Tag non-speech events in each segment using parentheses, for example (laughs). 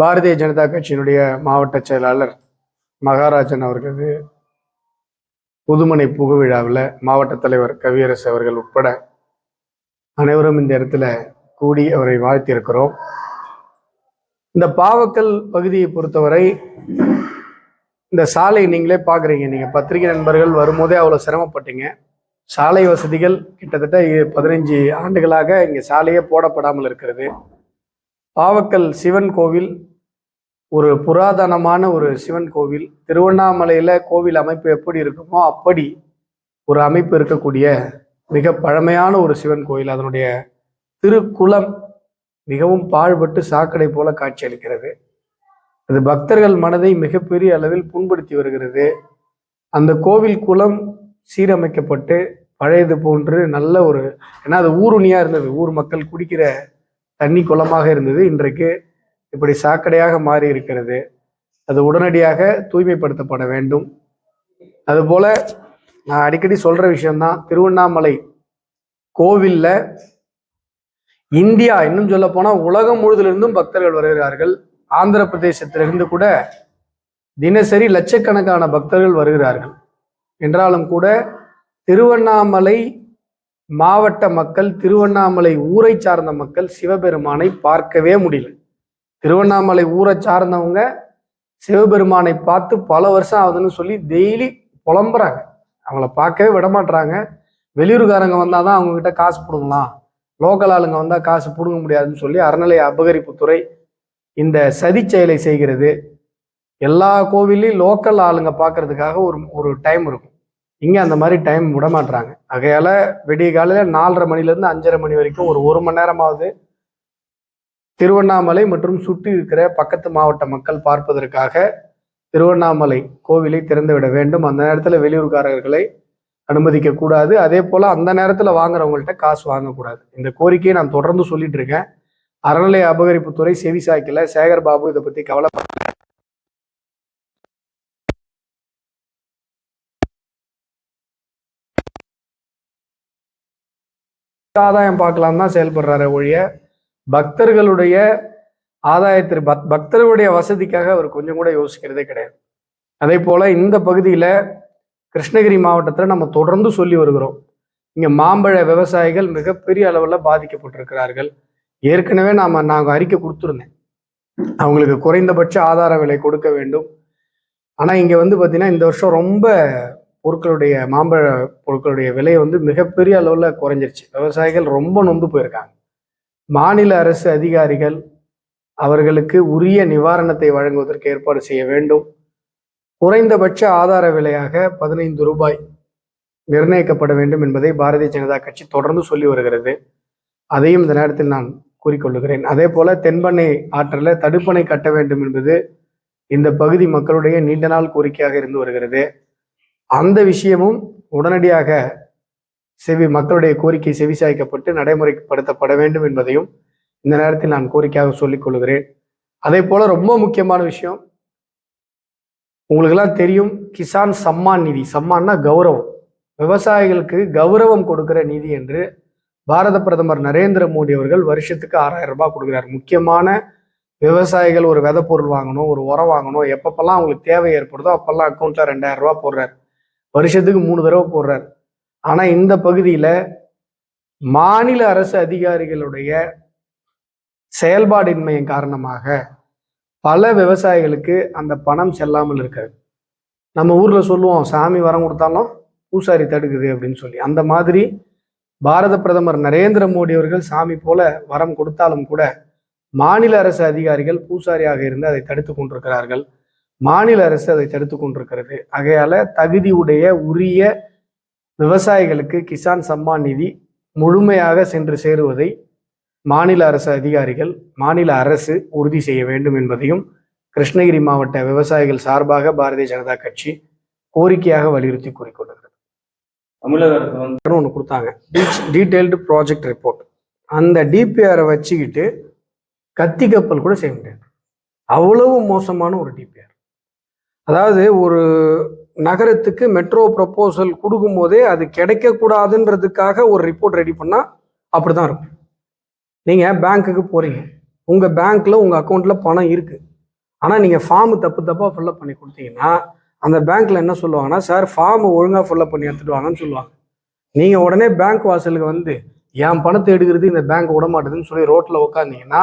பாரதிய ஜனதா கட்சியினுடைய மாவட்ட செயலாளர் மகாராஜன் அவர்களது புதுமனை புகுவிழாவில் மாவட்ட தலைவர் கவியரசு அவர்கள் உட்பட அனைவரும் இந்த இடத்துல கூடி அவரை வாழ்த்தியிருக்கிறோம். இந்த பாவக்கல் பகுதியை பொறுத்தவரை இந்த சாலை நீங்களே பார்க்குறீங்க. நீங்கள் பத்திரிகை நண்பர்கள் வரும்போதே அவ்வளோ சிரமப்பட்டீங்க. சாலை வசதிகள் கிட்டத்தட்ட பதினஞ்சு பதினைஞ்சு ஆண்டுகளாக இங்கே சாலையே போடப்படாமல் இருக்கிறது. பாவக்கல் சிவன் கோவில் ஒரு புராதனமான ஒரு சிவன் கோவில். திருவண்ணாமலையில் கோவில் அமைப்பு எப்படி இருக்குமோ அப்படி ஒரு அமைப்பு இருக்கக்கூடிய மிக பழமையான ஒரு சிவன் கோயில். அதனுடைய திருக்குளம் மிகவும் பாழ்பட்டு சாக்கடை போல காட்சியளிக்கிறது அது பக்தர்கள் மனதை மிகப்பெரிய அளவில் புண்படுத்தி வருகிறது. அந்த கோவில் குளம் சீரமைக்கப்பட்டு பழையது போன்று நல்ல ஒரு ஏன்னா அது ஊருணியாக இருந்தது. ஊர் மக்கள் குடிக்கிற தண்ணி குளமாக இருந்தது. இன்றைக்கு இப்படி சாக்கடையாக மாறி இருக்கிறது. அது உடனடியாக தூய்மைப்படுத்தப்பட வேண்டும். அதுபோல நான் அடிக்கடி சொல்ற விஷயம்தான் திருவண்ணாமலை கோவில்ல இந்தியா இன்னும் சொல்ல போனா உலகம் முழுதிலிருந்தும் பக்தர்கள் வருகிறார்கள். ஆந்திர பிரதேசத்திலிருந்து கூட தினசரி லட்சக்கணக்கான பக்தர்கள் வருகிறார்கள். என்றாலும் கூட திருவண்ணாமலை மாவட்ட மக்கள் திருவண்ணாமலை ஊரை சார்ந்த மக்கள் சிவபெருமானை பார்க்கவே முடியல. திருவண்ணாமலை ஊரை சார்ந்தவங்க சிவபெருமானை பார்த்து பல வருஷம் ஆகுதுன்னு சொல்லி டெய்லி புலம்புறாங்க. அவங்கள பார்க்கவே விடமாட்டுறாங்க வெளியூர்காரங்க வந்தால் தான் அவங்கக்கிட்ட காசு பிடுங்கலாம். லோக்கல் ஆளுங்க வந்தால் காசு பிடுங்க முடியாதுன்னு சொல்லி அறநிலை அபகரிப்புத்துறை இந்த சதி செயலை செய்கிறது. எல்லா கோவில்லையும் லோக்கல் ஆளுங்க பார்க்கறதுக்காக ஒரு ஒரு டைம் இருக்கும். இங்கே அந்த மாதிரி டைம் விடமாட்டுறாங்க ஆகையால் விடிய காலையில் நாலரை மணிலேருந்து அஞ்சரை மணி வரைக்கும் ஒரு ஒரு மணி நேரமாவது திருவண்ணாமலை மற்றும் சுற்றி இருக்கிற பக்கத்து மாவட்ட மக்கள் பார்ப்பதற்காக திருவண்ணாமலை கோவிலை திறந்து விட வேண்டும். அந்த நேரத்தில் வெளியூர்காரர்களை அனுமதிக்க கூடாது. அதே போல் அந்த நேரத்தில் வாங்குறவங்கள்ட்ட காசு வாங்கக்கூடாது. இந்த கோரிக்கையை நான் தொடர்ந்து சொல்லிட்டு இருக்கேன். அறநிலை அபகரிப்புத்துறை செவி சாய்க்கல. சேகர் பாபு இதை பற்றி கவலை ஆதாயம் பார்க்கலாம் தான் செயல்படுறாரு ஒழிய பக்தர்களுடைய ஆதாயத்திற்கு பக் பக்தர்களுடைய வசதிக்காக அவர் கொஞ்சம் கூட யோசிக்கிறதே கிடையாது. அதே போல இந்த பகுதியில் கிருஷ்ணகிரி மாவட்டத்தில் நம்ம தொடர்ந்து சொல்லி வருகிறோம். இங்கே மாம்பழ விவசாயிகள் மிகப்பெரிய அளவில் பாதிக்கப்பட்டிருக்கிறார்கள். ஏற்கனவே நாம் நாங்கள் அறிக்கை கொடுத்துருந்தேன். அவங்களுக்கு குறைந்தபட்ச ஆதார விலை கொடுக்க வேண்டும். ஆனால் இங்கே வந்து பார்த்திங்கன்னா இந்த வருஷம் ரொம்ப பொருட்களுடைய மாம்பழ பொருட்களுடைய விலை வந்து மிகப்பெரிய அளவில் குறைஞ்சிருச்சு. விவசாயிகள் ரொம்ப நொந்து போயிருக்காங்க. மாநில அரசு அதிகாரிகள் அவர்களுக்கு உரிய நிவாரணத்தை வழங்குவதற்கு ஏற்பாடு செய்ய வேண்டும். குறைந்தபட்ச ஆதார விலையாக பதினைந்து ரூபாய் நிர்ணயிக்கப்பட வேண்டும் என்பதை பாரதிய ஜனதா கட்சி தொடர்ந்து சொல்லி வருகிறது. அதையும் இந்த நேரத்தில் நான் கூறிக்கொள்ளுகிறேன். அதே போல தென்பண்ணை ஆற்றில் தடுப்பணை கட்ட வேண்டும் என்பது இந்த பகுதி மக்களுடைய நீண்ட நாள் கோரிக்கையாக இருந்து வருகிறது. அந்த விஷயமும் உடனடியாக செவி மக்களுடைய கோரிக்கை செவிசாய்க்கப்பட்டு நடைமுறைப்படுத்தப்பட வேண்டும் என்பதையும் இந்த நேரத்தில் நான் கோரிக்கையாக சொல்லிக் கொள்கிறேன். அதே போல ரொம்ப முக்கியமான விஷயம் உங்களுக்கெல்லாம் தெரியும் கிசான் சம்மான் நிதி. சம்மான்னா கௌரவம். விவசாயிகளுக்கு கௌரவம் கொடுக்கிற நிதி என்று பாரத பிரதமர் நரேந்திர மோடி அவர்கள் வருஷத்துக்கு ஆறாயிரம் ரூபாய் கொடுக்குறாரு. முக்கியமான விவசாயிகள் ஒரு விதை பொருள் வாங்கணும் ஒரு உரம் வாங்கணும் எப்பப்பெல்லாம் அவங்களுக்கு தேவை ஏற்படுதோ அப்பெல்லாம் அக்கௌண்ட்ல ரெண்டாயிரம் ரூபாய் போடுறாரு. வருஷத்துக்கு மூணு தடவை போடுறாரு. ஆனா இந்த பகுதியில மாநில அரசு அதிகாரிகளுடைய செயல்பாடின்மையின் காரணமாக பல விவசாயிகளுக்கு அந்த பணம் செல்லாமல் இருக்காது. நம்ம ஊர்ல சொல்லுவோம் சாமி வரம் கொடுத்தாலும் பூசாரி தடுக்குது அப்படின்னு சொல்லி. அந்த மாதிரி பாரத பிரதமர் நரேந்திர மோடி அவர்கள் சாமி போல வரம் கொடுத்தாலும் கூட மாநில அரசு அதிகாரிகள் பூசாரியாக இருந்து அதை தடுத்து கொண்டிருக்கிறார்கள். மாநில அரசு அதை தடுத்து கொண்டிருக்கிறது. ஆகையால தகுதியுடைய உரிய விவசாயிகளுக்கு கிசான் சம்மான் நிதி முழுமையாக சென்று சேருவதை மாநில அரசு அதிகாரிகள் மாநில அரசு உறுதி செய்ய வேண்டும் என்பதையும் கிருஷ்ணகிரி மாவட்ட விவசாயிகள் சார்பாக பாரதிய ஜனதா கட்சி கோரிக்கையாக வலியுறுத்தி கூறிக்கொண்டிருக்கிறது. தமிழக அரசு வந்து ஒன்று கொடுத்தாங்க. டீட்டெயில்டு ப்ராஜெக்ட் ரிப்போர்ட் அந்த டிபிஆரை வச்சுக்கிட்டு கத்தி கப்பல் கூட செய்ய முடியாது. அவ்வளவு மோசமான ஒரு டிபிஆர் அதாவது ஒரு நகரத்துக்கு மெட்ரோ ப்ரப்போசல் கொடுக்கும்போதே அது கிடைக்கக்கூடாதுன்றதுக்காக ஒரு ரிப்போர்ட் ரெடி பண்ணால் அப்படி தான் இருக்கும் நீங்கள் பேங்க்குக்கு போகிறீங்க உங்கள் பேங்க்கில் உங்கள் அக்கௌண்ட்டில் பணம் இருக்குது ஆனால் நீங்கள் ஃபார்ம் தப்பு தப்பாக ஃபில்லப் பண்ணி கொடுத்தீங்கன்னா அந்த பேங்க்கில் என்ன சொல்லுவாங்கன்னா சார் ஃபார்ம் ஒழுங்காக ஃபில்லப் பண்ணி எடுத்துட்டு வாங்கன்னு சொல்லுவாங்க. நீங்கள் உடனே பேங்க் வாசலுக்கு வந்து என் பணத்தை எடுக்கிறது இந்த பேங்க் விட மாட்டேதுன்னு சொல்லி ரோட்டில் உட்காந்தீங்கன்னா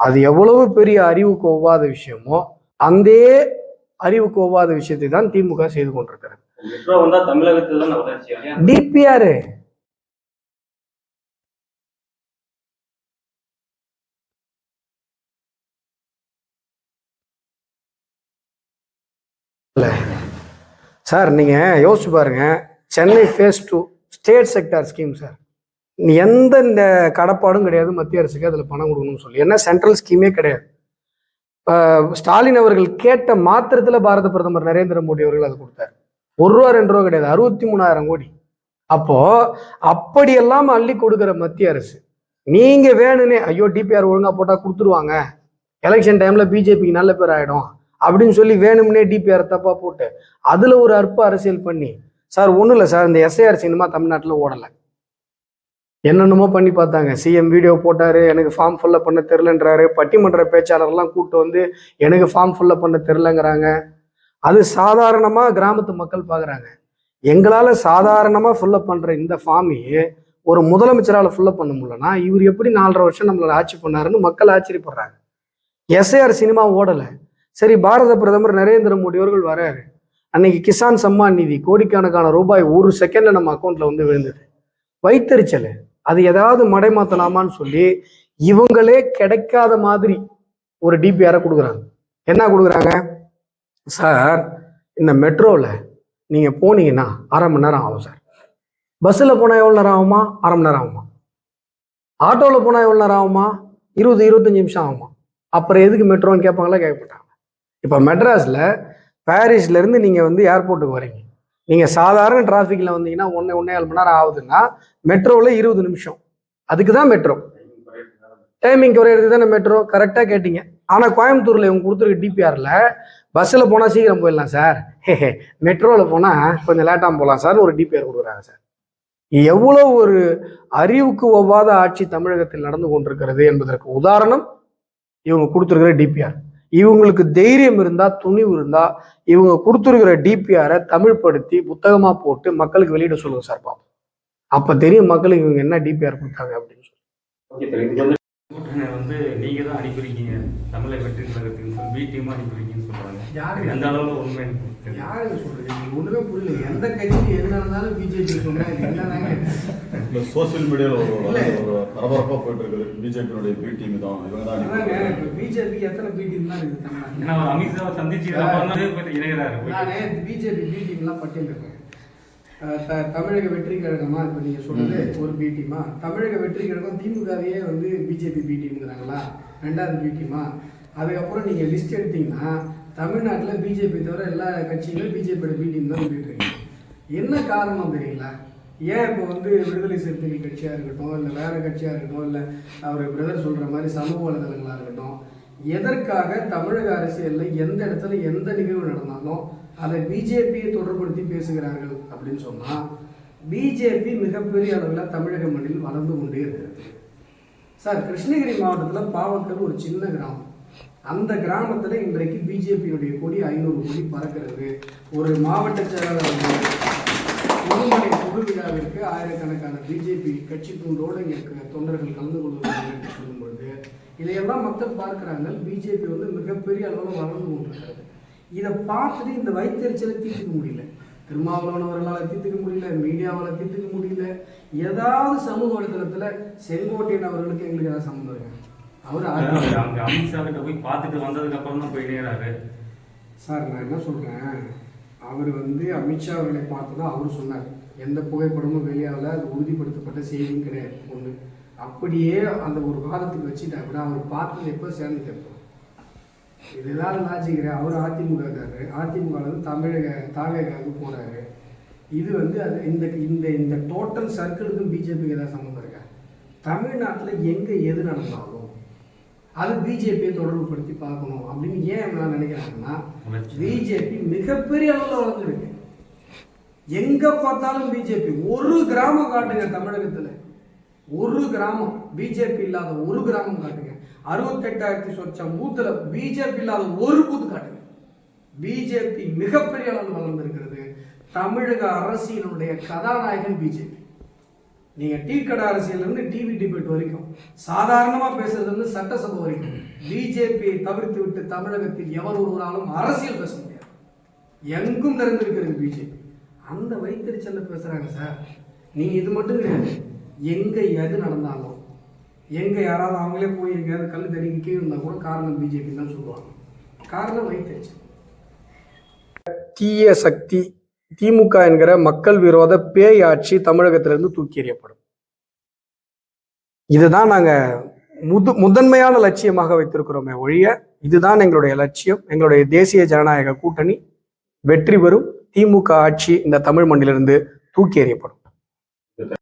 அது எவ்வளவு பெரிய அறிவுக்கு ஒவ்வாத விஷயமோ அந்த அறிவுக்கு ஒவ்வாத விஷயத்தை தான் திமுக செய்து கொண்டிருக்கிறது. டிபிஆர் சார் நீங்கள் யோசிச்சு பாருங்க. Chennai phase two state sector scheme sir. எந்த இந்த கடப்பாடும் கிடையாது. மத்திய அரசுக்கு அதில் பணம் கொடுக்கணும்னு சொல்லி. ஏன்னா சென்ட்ரல் ஸ்கீமே கிடையாது. ஸ்டாலின் அவர்கள் கேட்ட மாத்திரத்தில் பாரத பிரதமர் நரேந்திர மோடி அவர்கள் அது கொடுத்தாரு. ஒரு ரூபா ரெண்டு ரூபா கிடையாது. அறுபத்தி மூணாயிரம் கோடி. அப்போ அப்படியெல்லாம் அள்ளி கொடுக்குற மத்திய அரசு நீங்க வேணும்னே ஐயோ டிபிஆர் ஒழுங்கா போட்டா கொடுத்துருவாங்க. எலெக்ஷன் டைம்ல பிஜேபிக்கு நல்ல பேர் ஆயிடும். அப்படின்னு சொல்லி வேணும்னே டிபிஆர் தப்பா போட்டு அதுல ஒரு அற்ப அரசியல் பண்ணி சார் ஒன்றும் இல்லை சார் இந்த எஸ்ஐஆர் சினிமா தமிழ்நாட்டில் ஓடலை. என்னென்னமோ பண்ணி பார்த்தாங்க. சிஎம் வீடியோ போட்டாரு எனக்கு ஃபார்ம் ஃபுல்லப் பண்ண தெரிலன்றாரு பட்டிமன்ற பேச்சாளர்லாம் கூப்பிட்டு வந்து எனக்கு ஃபார்ம் ஃபுல்லப் பண்ண தெரிலங்கிறாங்க அது சாதாரணமாக கிராமத்து மக்கள் பார்க்குறாங்க. எங்களால் சாதாரணமாக ஃபுல்லப் பண்ணுற இந்த ஃபார்மையே ஒரு முதலமைச்சரால் ஃபுல்லப் பண்ண முடியலன்னா இவர் எப்படி நாலரை வருஷம் நம்மளை ஆட்சி பண்ணாருன்னு மக்கள் ஆச்சரியப்படுறாங்க. எஸ்ஐஆர் சினிமா ஓடலை. சரி பாரத பிரதமர் நரேந்திர மோடி அவர்கள் வராரு. அன்னைக்கு கிசான் சம்மான் நிதி கோடிக்கணக்கான ரூபாய் ஒரு செகண்டில் நம்ம அக்கௌண்ட்டில் வந்து விழுந்தது. வைத்தறிச்சல். அது ஏதாவது மடைமாத்தலாமான்னு சொல்லி இவங்களே கிடைக்காத மாதிரி ஒரு டிபிஆரை கொடுக்குறாங்க. என்ன கொடுக்குறாங்க? சார் இந்த மெட்ரோவில் நீங்கள் போனீங்கன்னா அரை மணி நேரம் ஆகும் சார். பஸ்ஸில் போனால் எவ்வளோ நேரம் ஆகுமா? அரை மணி நேரம் ஆகுமா? ஆட்டோவில் போனால் எவ்வளோ நேரம் ஆகுமா? இருபது இருபத்தஞ்சி நிமிஷம் ஆகுமா? அப்புறம் எதுக்கு மெட்ரோன்னு கேட்பாங்களா? கேட்க மாட்டாங்க இப்போ மெட்ராஸில் பாரிஸ்லேருந்து நீங்கள் வந்து ஏர்போர்ட்டுக்கு வரீங்க. நீங்கள் சாதாரண டிராஃபிக்கில் வந்தீங்கன்னா ஒன்று ஒன்றே ஏழு மணி நேரம் ஆகுதுன்னா மெட்ரோவில் இருபது நிமிஷம். அதுக்கு தான் மெட்ரோ டைமிங் குறையிறதுக்கு தானே மெட்ரோ? கரெக்டாக கேட்டீங்க. ஆனால் கோயம்புத்தூரில் இவங்க கொடுத்துருக்க டிபிஆரில் பஸ்ஸில் போனால் சீக்கிரம் போயிடலாம் சார். (laughs) மெட்ரோவில் போனால் கொஞ்சம் லேட்டாக போகலாம் சார் ஒரு டிபிஆர் கொடுக்குறாங்க சார். எவ்வளோ ஒரு அறிவுக்கு ஒவ்வாத ஆட்சி தமிழகத்தில் நடந்து கொண்டிருக்கிறது என்பதற்கு உதாரணம் இவங்க கொடுத்துருக்கிற டிபிஆர் இவங்களுக்கு தைரியம் இருந்தால் துணிவு இருந்தால் இவங்க கொடுத்துருக்கிற டிபிஆரை தமிழ்படுத்தி புத்தகமாக போட்டு மக்களுக்கு வெளியிட சொல்லுங்க சார் பாப்போம். அப்போ தெரியும் மக்களுக்கு இவங்க என்ன டிபிஆர் கொடுத்தாங்க அப்படின்னு சொல்லி. ஓகே சார் இது வந்து நீங்க தான் அனுப்பிடுறீங்க தமிழக வெற்றி கழகத்துக்கு பி டீமா சொல்றாங்க. யாரு? அளவுல உண்மை? எனக்கு ஒண்ணுமே புரியல. எந்த கட்சி என்ன நடந்தாலும் பிஜேபி இந்த சோசியல் ஒரு பரபரப்பாக போயிட்டு இருக்குது பிஜேபியினுடைய பி டீம் தான். இவங்க தான் பிஜேபிக்கு எத்தனை பி டீம் தான் இருக்குது அமித்ஷாவை சந்திச்சு இணைகிறாரு. நானே பிஜேபி பி டீம்லாம் பட்டியலிருக்கேன் அஹ் த- தமிழக வெற்றி கழகமா இப்போ நீங்க சொல்றது ஒரு பி டீமா தமிழக வெற்றி கழகம் திமுகவையே வந்து பிஜேபி பி டீம்ங்கிறாங்களா ரெண்டாவது பி டீமா அதுக்கப்புறம் நீங்க லிஸ்ட் எடுத்தீங்கன்னா தமிழ்நாட்டில் பிஜேபி தவிர எல்லா கட்சிகளும் பிஜேபியோட பி டீம் தான் சொல்லிட்டு இருக்கீங்க. என்ன காரணம் தெரியல ஏன் இப்போ வந்து விடுதலை சிறுத்தைகள் கட்சியாக இருக்கட்டும் இல்லை வேறு கட்சியாக இருக்கட்டும் இல்லை அவர் பிரதர் சொல்கிற மாதிரி சமூக வலைதளங்களாக இருக்கட்டும் எதற்காக தமிழக அரசியலில் எந்த இடத்துல எந்த நிகழ்வு நடந்தாலும் அதை பிஜேபியை தொடர்படுத்தி பேசுகிறார்கள் அப்படின்னு சொன்னால் பிஜேபி மிகப்பெரிய அளவில் தமிழக மண்ணில் வளர்ந்து கொண்டே இருக்கிறது. சார் கிருஷ்ணகிரி மாவட்டத்தில் பாவக்கல் ஒரு சின்ன கிராமம். அந்த கிராமத்தில் இன்றைக்கு பிஜேபியினுடைய கொடி ஐநூறு கோடி பறக்கிறது. ஒரு மாவட்ட செயலாளர் விழாவிற்கு ஆயிரக்கணக்கான பிஜேபி கட்சி துண்டோடு இங்கே இருக்கிற தொண்டர்கள் கலந்து கொள்வார்கள் என்று சொல்லும் பொழுது இதையெல்லாம் மக்கள் பார்க்கிறாங்க பிஜேபி வந்து மிகப்பெரிய அளவில் வளர்ந்து கொண்டிருக்கிறது. இதை பார்த்துட்டு இந்த வைத்தறிச்சலை தீர்த்துக்க முடியல. திருமாவளவன் அவர்களால் தீர்த்துக்க முடியல மீடியாவால் தீர்த்துக்க முடியல. ஏதாவது சமூக வலைதளத்தில் செங்கோட்டையன் அவர்களுக்கு எங்களுக்கு ஏதாவது சம்மந்தம் இருக்கு? அவர் அங்க அமித்ஷா கிட்ட போய் பார்த்துட்டு வந்ததுக்கு அப்புறம் தான் போய் இணைகிறாரு சார் நான் என்ன சொல்கிறேன் அவர் வந்து அமித்ஷா அவர்களை பார்த்து தான் அவர் சொன்னார். எந்த புகைப்படமும் வெளியாகல அது உறுதிப்படுத்தப்பட்ட செய்தியும் கிடையாது. ஒன்று அப்படியே அந்த ஒரு வாரத்துக்கு வச்சுட்டா கூட அவர் பார்த்தது எப்போ சேர்ந்து கேட்போம் இதுதான் லாஜிக்கிறேன் அவர் அதிமுக வந்து தமிழக தாவேகாவுக்கு போகிறாரு இது வந்து அது இந்த இந்த இந்த டோட்டல் சர்க்கிளுக்கும் பிஜேபிக்கு ஏதாவது சம்மந்தம் இருக்கா? தமிழ்நாட்டில் எங்கே எது நடந்தாலும் அது பிஜேபியை தொடர்புபடுத்தி பார்க்கணும் அப்படின்னு ஏன் நினைக்கிறாங்கன்னா பிஜேபி மிகப்பெரிய அளவில் வளர்ந்துருக்கு. எங்க பார்த்தாலும் பிஜேபி ஒரு கிராமம் காட்டுங்க தமிழகத்துல. ஒரு கிராமம். பிஜேபி இல்லாத ஒரு கிராமம் காட்டுங்க. அறுபத்தெட்டாயிரத்தி சொச்சம் பூத்துல பிஜேபி இல்லாத ஒரு பூத்து காட்டுங்க. பிஜேபி மிகப்பெரிய அளவில் வளர்ந்திருக்கிறது. தமிழக அரசியலுடைய கதாநாயகன் பிஜேபி நீங்க டீ கடை அரசியல்ல இருந்து டிவி டிபேட் வரைக்கும் சாதாரணமா பேசுறதுலேருந்து சட்டசபை வரைக்கும் பிஜேபியை தவிர்த்து விட்டு தமிழகத்தில் எவர் ஒருவராலும் அரசியல் பேச முடியாது. எங்கும் நிறைந்திருக்கிறது பிஜேபி அந்த வைத்தறிச்சல்ல பேசுகிறாங்க சார். நீங்கள் இது மட்டும் எங்கே எது நடந்தாலும் எங்கே யாராவது அவங்களே போய் எங்கேயாவது கல் தடிக்கு கீழே கூட காரணம் பிஜேபி தான் சொல்லுவாங்க. காரணம் வைத்தறிச்சல் தீய சக்தி திமுக என்கிற மக்கள் விரோத பேய் ஆட்சி தமிழகத்திலிருந்து தூக்கி எறியப்படும். இதுதான் நாங்க முது முதன்மையான லட்சியமாக வைத்திருக்கிறோமே ஒழிய இதுதான் எங்களுடைய லட்சியம் எங்களுடைய தேசிய ஜனநாயக கூட்டணி வெற்றி பெறும் திமுக ஆட்சி இந்த தமிழ் மண்ணிலிருந்து தூக்கி எறியப்படும்.